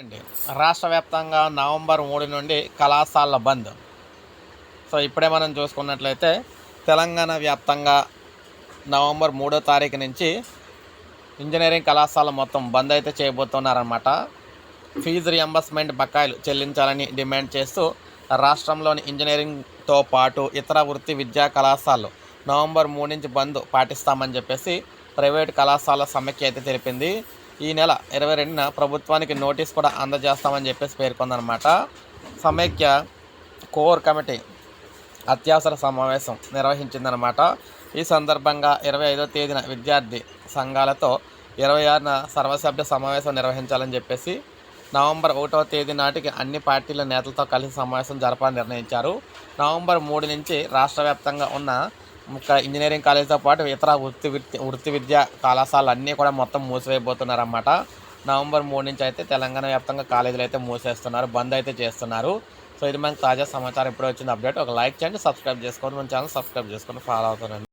అండి రాష్ట్ర వ్యాప్తంగా నవంబర్ మూడు నుండి కళాశాల బంద్. సో ఇప్పుడే మనం చూసుకున్నట్లయితే తెలంగాణ వ్యాప్తంగా నవంబర్ మూడో తారీఖు నుంచి ఇంజనీరింగ్ కళాశాల మొత్తం బంద్ అయితే చేయబోతున్నారన్నమాట. ఫీజు రియంబర్స్మెంట్ బకాయిలు చెల్లించాలని డిమాండ్ చేస్తూ రాష్ట్రంలోని ఇంజనీరింగ్తో పాటు ఇతర వృత్తి విద్యా కళాశాలలు నవంబర్ మూడు నుంచి బంద్ పాటిస్తామని చెప్పేసి ప్రైవేట్ కళాశాల సమైక్య అయితే తెలిపింది. ఈ నెల ఇరవై రెండున ప్రభుత్వానికి నోటీస్ కూడా అందజేస్తామని చెప్పేసి పేర్కొందనమాట సమైక్య కోర్ కమిటీ అత్యవసర సమావేశం నిర్వహించిందనమాట ఈ సందర్భంగా ఇరవై ఐదో తేదీన విద్యార్థి సంఘాలతో ఇరవై ఆరున సర్వసభ్య సమావేశం నిర్వహించాలని చెప్పేసి నవంబర్ ఒకటో తేదీ నాటికి అన్ని పార్టీల నేతలతో కలిసి సమావేశం జరపాలని నిర్ణయించారు. నవంబర్ మూడు నుంచి రాష్ట్ర ఉన్న ఇంజనీరింగ్ కాలేజీతో పాటు ఇతర వృత్తి వృత్తి వృత్తి విద్యా కళాశాలలు అన్నీ కూడా మొత్తం మూసివేయబోతున్నారన్నమాట. నవంబర్ మూడు నుంచి అయితే తెలంగాణ వ్యాప్తంగా కాలేజీలు అయితే మూసేస్తున్నారు బంద్ అయితే చేస్తున్నారు. సో ఇది మనకు తాజా సమాచారం. ఇప్పుడు వచ్చిన అప్డేట్. ఒక లైక్ చేయండి సబ్స్క్రైబ్ చేసుకోండి. మన ఛానల్ సబ్స్క్రైబ్ చేసుకొని ఫాలో అవుతానండి.